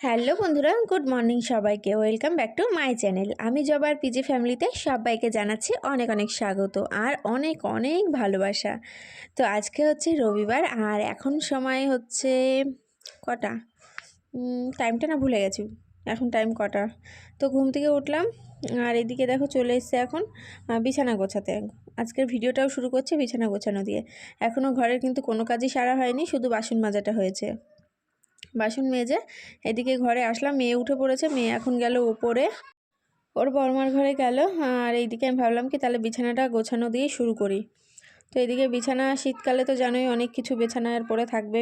Hello বন্ধুরা, good morning সবাইকে। Welcome back to my channel. আমি জবার পিজি ফ্যামিলিতে সবাইকে জানাচ্ছি অনেক অনেক স্বাগত আর অনেক অনেক ভালোবাসা। তো আজকে হচ্ছে রবিবার আর এখন সময় হচ্ছে কটা? টাইমটা না ভুলে গেছি। এখন টাইম কটা? তো ঘুম থেকে উঠলাম আর এদিকে দেখো চলে এসছে এখন বিছানা গোছাতে। আজকের ভিডিওটাও শুরু করছে বিছানা গোছানো দিয়ে। এখনও ঘরের কিন্তু কোনো কাজই সারা হয়নি, শুধু বাসন মাজাটা হয়েছে। বাসন মেজে এদিকে ঘরে আসলাম। মেয়ে উঠে পড়েছে, মেয়ে এখন গেল ওপরে ওর বর্মার ঘরে গেল। আর এইদিকে আমি ভাবলাম কি, তাহলে বিছানাটা গোছানো দিয়ে শুরু করি। তো এদিকে বিছানা, শীতকালে তো জানোই অনেক কিছু বিছানার পরে থাকবে।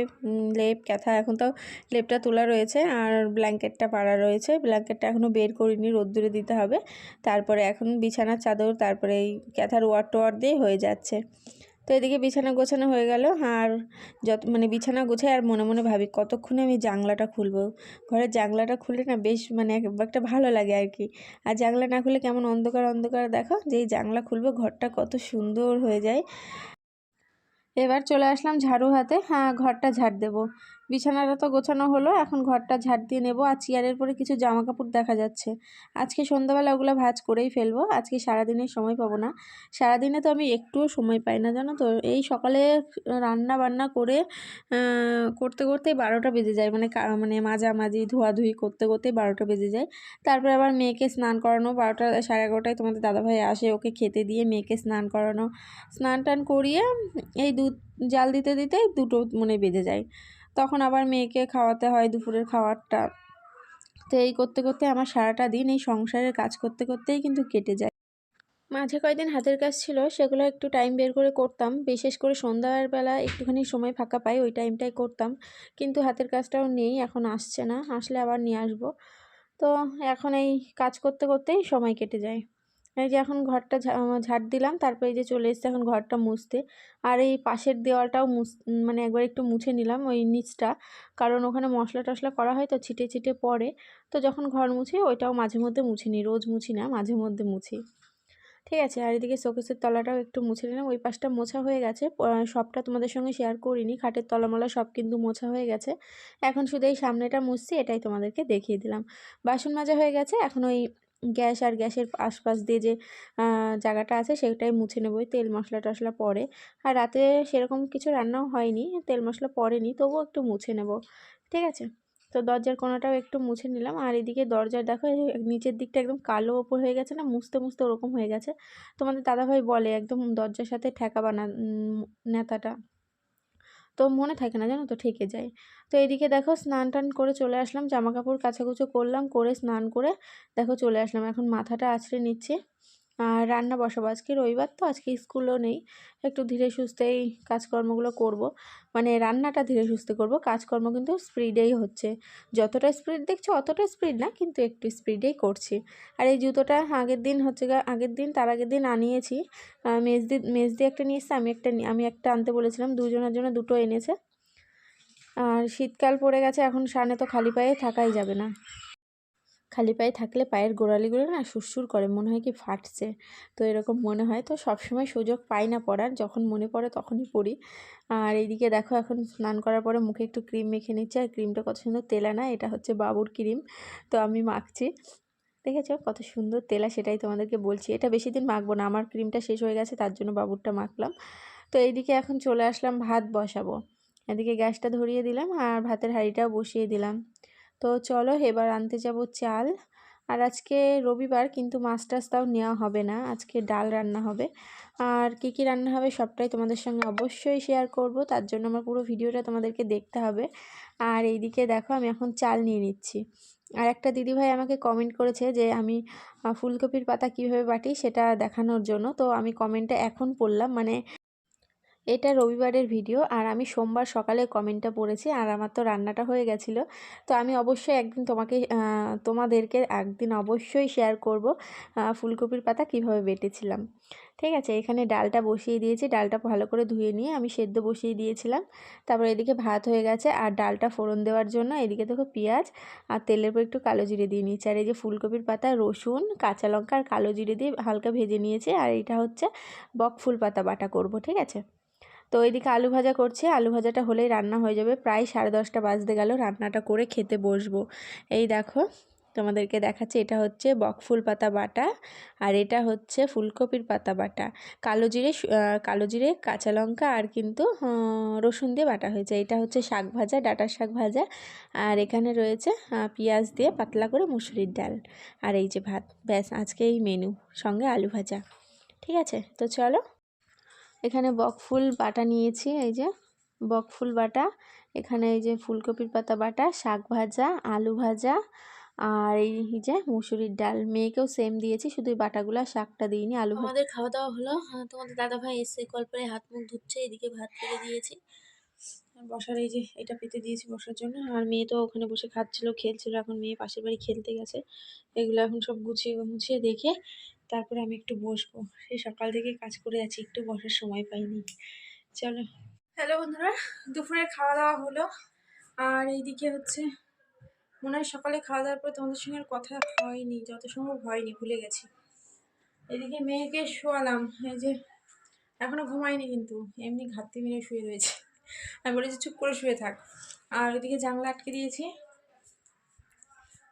লেপ, ক্যাথা, এখন তো লেপটা তোলা রয়েছে আর ব্ল্যাঙ্কেটটা পাড়া রয়েছে। ব্ল্যাঙ্কেটটা এখনও বের করিনি, রোদ্দুরে দিতে হবে। তারপরে এখন বিছানার চাদর, তারপরে এই ক্যাথার ওয়ার টোয়ার দিয়ে হয়ে যাচ্ছে। তো এদিকে বিছানা গোছানো হয়ে গেল। আর যত মানে বিছানা গোছাই আর মনে মনে ভাবি, কতক্ষণে আমি জানলাটা খুলবো? ঘরের জানলাটা খুলে না বেশ মানে এক- একটা ভালো লাগে আর কি। আর জানলা না খুলে কেমন অন্ধকার অন্ধকার দেখো, যে এই জানলা খুলবো ঘরটা কত সুন্দর হয়ে যায়। এবার চলে আসলাম ঝাড়ু হাতে। হ্যাঁ ঘরটা ঝাড় দেবো। বিছানাটা তো গোছানো হলো, এখন ঘরটা ঝাড় দিয়ে নেব আর চেয়ারের পরে কিছু জামা কাপড় দেখা যাচ্ছে। আজকে সন্ধ্যাবেলা ওগুলো ভাজ করেই ফেলব, আজকে সারাদিনের সময় পাবো না। সারাদিনে তো আমি একটুও সময় পাই না, জানো তো? এই সকালে রান্না বান্না করে করতে করতেই বারোটা বেজে যায়। মানে মানে মাঝামাঝি ধোয়াধুয়ি করতে করতেই বারোটা বেজে যায়। তারপরে আবার মেয়েকে স্নান করানো, বারোটা, সাড়ে এগারোটায় তোমাদের দাদাভাই আসে ওকে খেতে দিয়ে মেয়েকে স্নান করানো। স্নান টান করিয়ে এই দুধ, জাল দিতে দিতে দুটো মানে বেজে যায়। তখন আবার মেয়েকে খাওয়াতে হয় দুপুরের খাবারটা। তো এই করতে করতে আমার সারাটা দিন এই সংসারের কাজ করতে করতেই কিন্তু কেটে যায়। মাঝে কয়েকদিন হাতের কাজ ছিল, সেগুলো একটু টাইম বের করে করতাম। বিশেষ করে সন্ধ্যার বেলা একটুখানি সময় ফাঁকা পাই, ওই টাইমটাই করতাম। কিন্তু হাতের কাজটাও নেই, এখন আসছে না। আসলে আবার নিয়ে আসব। তো এখন এই কাজ করতে করতেই সময় কেটে যায়। এই যে এখন ঘরটা ঝাড় দিলাম, তারপরে এই যে চলে এসেছে এখন ঘরটা মুছতে। আর এই পাশের দেওয়ালটাও মুছ মানে একবার একটু মুছে নিলাম ওই নিচটা। কারণ ওখানে মশলা টশলা করা হয় তো ছিটে ছিটে পড়ে। তো যখন ঘর মুছি, ওইটাও মাঝে মধ্যে মুছি নিই, রোজ মুছি না, মাঝে মধ্যে মুছি। ঠিক আছে, আর এদিকে শোকেসের তলাটাও একটু মুছে নিলাম। ওই পাশটা মোছা হয়ে গেছে। সবটা তোমাদের সঙ্গে শেয়ার করিনি। খাটের তলামলা সব কিন্তু মোছা হয়ে গেছে। এখন শুধু এই সামনেটা মুছছি, এটাই তোমাদেরকে দেখিয়ে দিলাম। বাসন মাজা হয়ে গেছে, এখন ওই গ্যাস আর গ্যাসের আশপাশ দিয়ে যে জায়গাটা আছে সেটাই মুছে নেব। তেল মশলা টশলা পরে। আর রাতে সেরকম কিছু রান্নাও হয়নি, তেল মশলা পড়েনি, তবুও একটু মুছে নেব। ঠিক আছে? তো দরজার কোণাটাও একটু মুছে নিলাম। আর এদিকে দরজার দেখো নিচের দিকটা একদম কালো ওপর হয়ে গেছে না, মুছতে মুছতে ওরকম হয়ে গেছে। তোমাদের দাদাভাই বলে একদম দরজার সাথে ঠেকা বানা নেতাটা। তো মনে থাকে না, জানো তো, ঠেকে যায়। তো এদিকে দেখো স্নান টান করে চলে আসলাম জামা কাপড় কাচাকুচো করলাম, করে স্নান করে দেখো চলে আসলাম। এখন মাথাটা আছড়ে নিচ্ছে। আর রান্না বসাবো। আজকে রবিবার তো, আজকে স্কুলও নেই। একটু ধীরে সুস্থেই কাজকর্মগুলো করব। মানে রান্নাটা ধীরে সুস্থে করব। কাজকর্ম কিন্তু স্পিডেই হচ্ছে। যতটা স্পিড দেখছ অতটা স্পিড না, কিন্তু একটু স্পিডেই করছি। আর এই জুতোটা আগের দিন হচ্ছে আগের দিন, তার আগের দিন আনিয়েছি। মেজদি মেজদি একটা নিয়ে এসছে, আমি একটা আমি একটা আনতে বলেছিলাম, দুজনের জন্য দুটো এনেছে। আর শীতকাল পড়ে গেছে, এখন সামনে তো খালি পায়ে থাকাই যাবে না। খালি পায়ে থাকলে পায়ের গোড়ালিগুলো না সুরসুর করে, মনে হয় কি ফাটছে। তো এরকম মনে হয়। তো সবসময় সুযোগ পাই না পড়ার, যখন মনে পড়ে তখনই পড়ি। আর এইদিকে দেখো, এখন স্নান করার পরে মুখে একটু ক্রিম মেখে নিচ্ছে। আর ক্রিমটা কত সুন্দর তেলানা এটা হচ্ছে বাবুর ক্রিম। তো আমি মাখছি। দেখেছ? কত সুন্দর তেলা, সেটাই তোমাদেরকে বলছি। এটা বেশি দিন মাখবো না, আমার ক্রিমটা শেষ হয়ে গেছে, তার জন্য বাবুরটা মাখলাম। তো এইদিকে এখন চলে আসলাম, ভাত বসাবো। এদিকে গ্যাসটা ধরিয়ে দিলাম, আর ভাতের হাঁড়িটাও বসিয়ে দিলাম। তো চলো এবার আনতে যাব চাল। আর আজকে রবিবার কিন্তু মাছ তাও নেওয়া হবে না, আজকে ডাল রান্না হবে। আর কী কী রান্না হবে সবটাই তোমাদের সঙ্গে অবশ্যই শেয়ার করব, তার জন্য আমার পুরো ভিডিওটা তোমাদেরকে দেখতে হবে। আর এইদিকে দেখো আমি এখন চাল নিয়ে নিচ্ছি। আর একটা দিদিভাই আমাকে কমেন্ট করেছে যে আমি ফুলকপির পাতা কীভাবে বাটি সেটা দেখানোর জন্য, তো আমি কমেন্টটা এখন পড়লাম। মানে এটা রবিবারের ভিডিও আর আমি সোমবার সকালে কমেন্টটা পড়েছি আর আমার তো রান্নাটা হয়ে গেছিল। তো আমি অবশ্যই একদিন তোমাকে তোমাদেরকে একদিন অবশ্যই শেয়ার করব ফুলকপির পাতা কীভাবে বেটেছিলাম। ঠিক আছে, এখানে ডালটা বসিয়ে দিয়েছি, ডালটা ভালো করে ধুয়ে নিয়ে আমি সেদ্ধ বসিয়ে দিয়েছিলাম। তারপর এদিকে ভাত হয়ে গেছে আর ডালটা ফোড়ন দেওয়ার জন্য এদিকে দেখো পেঁয়াজ আর তেলের উপর একটু কালো জিরে দিয়ে নিয়েছি। আর এই যে ফুলকপির পাতা, রসুন, কাঁচা লঙ্কা আর কালো জিরে দিয়ে হালকা ভেজে নিয়েছি। আর এটা হচ্ছে বক ফুল পাতা বাটা করব, ঠিক আছে? তো ওইদিকে আলু ভাজা করছি। আলু ভাজাটা হলেই রান্না হয়ে যাবে। প্রায় সাড়ে দশটা বাজতে গেল। রান্নাটা করে খেতে বসবো। এই দেখো, তোমাদেরকে দেখাচ্ছি। এটা হচ্ছে বকফুল পাতা বাটা আর এটা হচ্ছে ফুলকপির পাতা বাটা। কালো জিরে কালো জিরে, কাঁচা লঙ্কা আর কিন্তু রসুন দিয়ে বাটা হয়েছে। এটা হচ্ছে শাক ভাজা, ডাটার শাক ভাজা আর এখানে রয়েছে পেঁয়াজ দিয়ে পাতলা করে মুসুরির ডাল আর এই যে ভাত। ব্যাস, আজকে এই মেনু। সঙ্গে আলু ভাজা। ঠিক আছে? তো চলো। এখানে বকফুল বাটা নিয়েছি এই যে। বকফুল বাটা। এখানে এই যে ফুলকপির পাতা বাটা শাক ভাজা আলু ভাজা আর এই যে মুসুরির ডাল। মেয়েকেও সেম দিয়েছি শুধু বাটাগুলো শাকটা দিইনি আলু আমাদের খাওয়া দাওয়া হলো। আহ, তোমাদের দাদা ভাই এসে কলপারে হাত মুখ ধুচ্ছে এদিকে ভাত পেতে দিয়েছি। বসার এই যে এটা পেতে দিয়েছি বসার জন্য। আর মেয়ে তো ওখানে বসে খাচ্ছিল খেলছিল এখন মেয়ে পাশের বাড়ি খেলতে গেছে। এগুলো এখন সব গুছিয়ে গুছিয়ে দেখে তারপরে আমি একটু বসবো। সেই সকাল থেকে কাজ করে আছি, একটু বসার সময় পাইনি। চলো। হ্যালো বন্ধুরা দুপুরে খাওয়া দাওয়া হলো। আর এইদিকে হচ্ছে, মনে হয় সকালে খাওয়া দাওয়ার পর তোমাদের সঙ্গে কথা হয়নি, যত সম্ভব হয়নি, ভুলে গেছি। এদিকে মেয়েকে শোয়ালাম, এই যে এখনও ঘুমায়নি কিন্তু, এমনি ঘাটতি মেরে শুয়ে রয়েছে। আমি বলেছি, চুপ করে শুয়ে থাক। আর ওইদিকে জানলা আটকে দিয়েছি।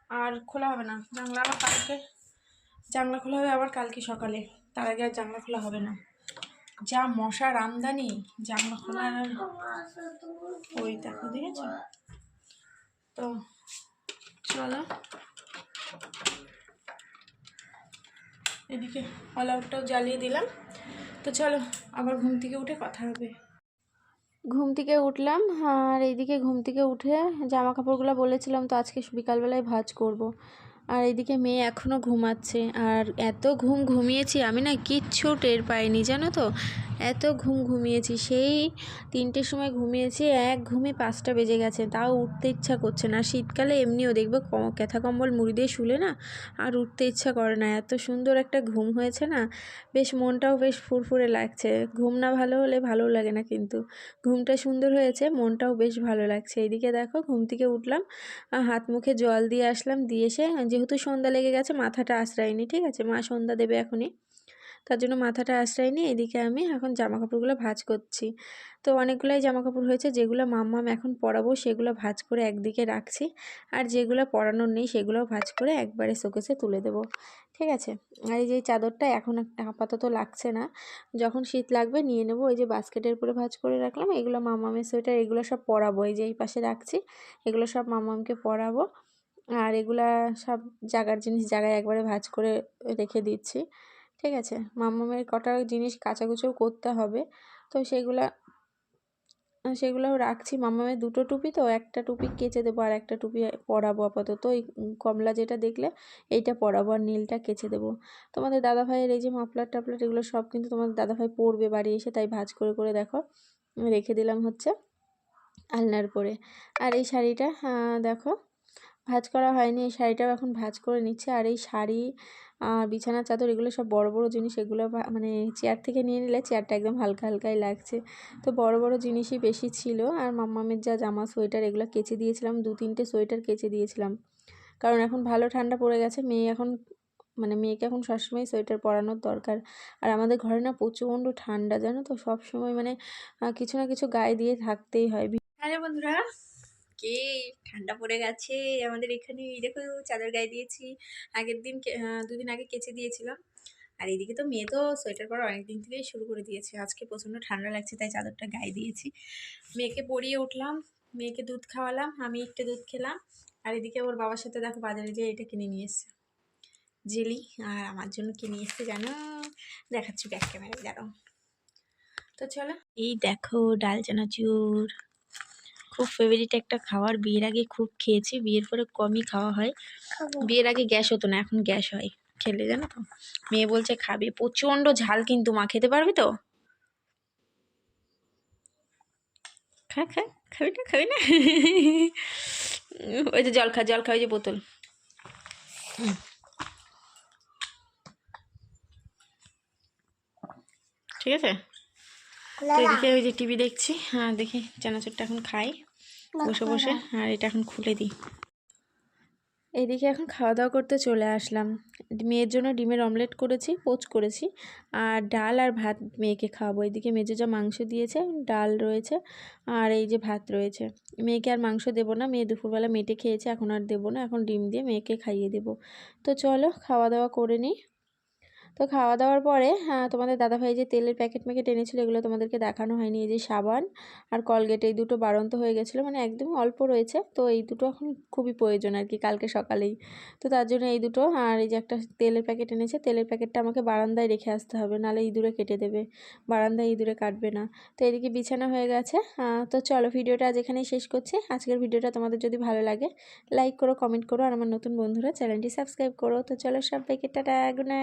আর খোলা হবে না। জানলা আবার কালকে জানলা খোলা হবে আবার কালকে সকালে। তার আগে আর জানলা খোলা হবে না। যা মশার আমদানি জানলা খোলা ওই দেখো, দেখেছ? তো চলো। এদিকে অল আউটটাও জ্বালিয়ে দিলাম। তো চলো, আবার ঘুম থেকে উঠে কথা হবে। ঘুম থেকে উঠলাম, আর এইদিকে ঘুম থেকে উঠে জামা কাপড়গুলো বলেছিলাম তো আজকে বিকালবেলায় ভাজ করব। আর এদিকে মেয়ে এখনও ঘুমাচ্ছে। আর এত ঘুম ঘুমিয়েছি, আমি না কিচ্ছু টের পাইনি, জানো তো? এত ঘুম ঘুমিয়েছি, সেই তিনটের সময় ঘুমিয়েছি, এক ঘুমে পাঁচটা বেজে গেছে, তাও উঠতে ইচ্ছা করছে না। শীতকালে এমনিও দেখবে ক্যাথা কম্বল মুড়ি দিয়ে শুলে না, আর উঠতে ইচ্ছা করে না। এত সুন্দর একটা ঘুম হয়েছে না, বেশ মনটাও বেশ ফুরফুরে লাগছে। ঘুম না ভালো হলে ভালো লাগে না কিন্তু। ঘুমটা সুন্দর হয়েছে, মনটাও বেশ ভালো লাগছে। এইদিকে দেখো, ঘুম থেকে উঠলাম হাত মুখে জল দিয়ে আসলাম, দিয়ে এসে যেহেতু সন্ধ্যা লেগে গেছে, মাথাটা আশ্রায়নি, ঠিক আছে? মা সন্ধ্যা দেবে এখনই। তার জন্য মাথাটা আশ্রায়নি, এদিকে আমি এখন জামা কাপড়গুলো ভাঁজ করছি। তো অনেকগুলাই জামা কাপড় হয়েছে, যেগুলো মাম্মাম এখন পরাবো, সেগুলো ভাজ করে একদিকে রাখছি। আর যেগুলো পরানোর নেই, সেগুলোও ভাজ করে একবারে শোকেসে তুলে দেবো, ঠিক আছে? আর এই যে চাদরটা এখন আপাতত লাগছে না। যখন শীত লাগবে নিয়ে নেব, ওই যে বাস্কেটের উপরে ভাঁজ করে রাখলাম, এগুলো মামামের সোয়েটার, এগুলো সব পরাবো। এই যে এই পাশে রাখছি, এগুলো সব মামামকে পরাবো। আর এগুলা সব জাগার জিনিস জায়গায় একবারে ভাজ করে রেখে দিচ্ছি। ঠিক আছে? মামামের কটা জিনিস কাচাকুচোও করতে হবে। তো সেগুলা, সেগুলোও রাখছি। মামামের দুটো টুপি তো, একটা টুপি কেচে দেবো আর একটা টুপি পরাবো আপাতত। ওই কমলা যেটা দেখলে, এইটা পরাবো আর নীলটা কেচে দেবো। তোমাদের দাদা ভাইয়ের এই যে মাফলার টাফলার, এগুলো সব কিন্তু তোমাদের দাদা ভাই পরবে বাড়ি এসে, তাই ভাজ করে করে দেখো, রেখে দিলাম হচ্ছে আলনার পরে আর এই শাড়িটা দেখো ভাঁজ করা হয়নি, এই শাড়িটাও এখন ভাঁজ করে নিচ্ছে। আর এই শাড়ি আর বিছানার চাদর, এগুলো সব বড় বড় জিনিস, এগুলো মানে চেয়ার থেকে নিয়ে নিলে চেয়ারটা একদম হালকা, হালকাই লাগছে। তো বড় বড় জিনিসই বেশি ছিল। আর মাম্মামের যা জামা, সোয়েটার, এগুলো কেচে দিয়েছিলাম, দু তিনটে সোয়েটার কেচে দিয়েছিলাম। কারণ এখন ভালো ঠান্ডা পড়ে গেছে, মেয়ে এখন মানে মেয়েকে এখন সবসময় সোয়েটার পরানোর দরকার। আর আমাদের ঘরে না প্রচণ্ড ঠান্ডা, জানো তো? সব সময় মানে কিছু না কিছু গায়ে দিয়ে থাকতেই হয়। হ্যালো বন্ধুরা। কে ঠান্ডা পড়ে গেছে। আমাদের এখানে এই দেখো চাদর গায়ে দিয়েছি। আগের দিন দুদিন আগে কেচে দিয়েছিলাম। আর এদিকে তো মেয়ে তো সোয়েটার পরা অনেক দিন থেকেই শুরু করে দিয়েছে। আজকে প্রচণ্ড ঠান্ডা লাগছে, তাই চাদরটা গায়ে দিয়েছি। মেয়েকে পরিয়ে উঠলাম, মেয়েকে দুধ খাওয়ালাম, আমি একটু দুধ খেলাম। আর এদিকে ওর বাবার সাথে দেখো বাজারে যেয়ে এটা কিনে নিয়ে এসছে। জেলি, আর আমার জন্য কিনে এসছে জানো? দেখাচ্ছি ব্যাক ক্যামেরায় দাঁড়াও। তো চলো, এই দেখো ডাল চানাচুর খুব ফেভারিট একটা খাবার। বিয়ের আগে খুব খেয়েছি বিয়ের পরে কমই খাওয়া হয়। বিয়ের আগে গ্যাস হতো না এখন গ্যাস হয়। খেলে জানো তো? মেয়ে বলছে খাবে প্রচণ্ড ঝাল কিন্তু মা খেতে পারবি তো? খা খা খাবি না খাবি না? ওই যে জল খা জল খা ওই যে বোতল। ঠিক আছে? তো এদিকে ওই যে টিভি দেখছি। হ্যাঁ দেখি চানাচুরটা এখন খাই। বসে বসে। আর এটা এখন খুলে দিই। এদিকে এখন খাওয়া দাওয়া করতে চলে আসলাম। মেয়ের জন্য ডিমের অমলেট করেছি পোচ করেছি। আর ডাল আর ভাত মেয়েকে খাওয়াবো। এদিকে মেজে যা মাংস দিয়েছে ডাল রয়েছে আর এই যে ভাত রয়েছে। মেয়েকে আর মাংস দেবো না। মেয়ে দুপুরবেলা মেটে খেয়েছে এখন আর দেবো না। এখন ডিম দিয়ে মেয়েকে খাইয়ে দেবো। তো চলো খাওয়া দাওয়া করে নিই। তো খাওয়া দাওয়ার পরে হ্যাঁ তোমাদের দাদাভাই যে তেলের প্যাকেট ম্যাকেট এনেছিলো, এগুলো তোমাদেরকে দেখানো হয়নি। এই যে সাবান আর কলগেট এই দুটো বাড়ন্ত হয়ে গেছিল মানে একদম অল্প রয়েছে। তো এই দুটো এখন খুবই প্রয়োজন আর কি কালকে সকালেই। তো তার জন্য এই দুটো, আর এই যে একটা তেলের প্যাকেট এনেছে, তেলের প্যাকেটটা আমাকে বারান্দায় রেখে আসতে হবে, নাহলে ইঁদুরে কেটে দেবে। বারান্দায় ইঁদুরে কাটবে না। তো এদিকে বিছানা হয়ে গেছে। তো চলো ভিডিওটা আজ এখানেই শেষ করছি। আজকের ভিডিওটা তোমাদের যদি ভালো লাগে, লাইক করো, কমেন্ট করো, আর আমার নতুন বন্ধুরা চ্যানেলটি সাবস্ক্রাইব করো। তো চলো সবাইকে, টাটা, গুড নাইট।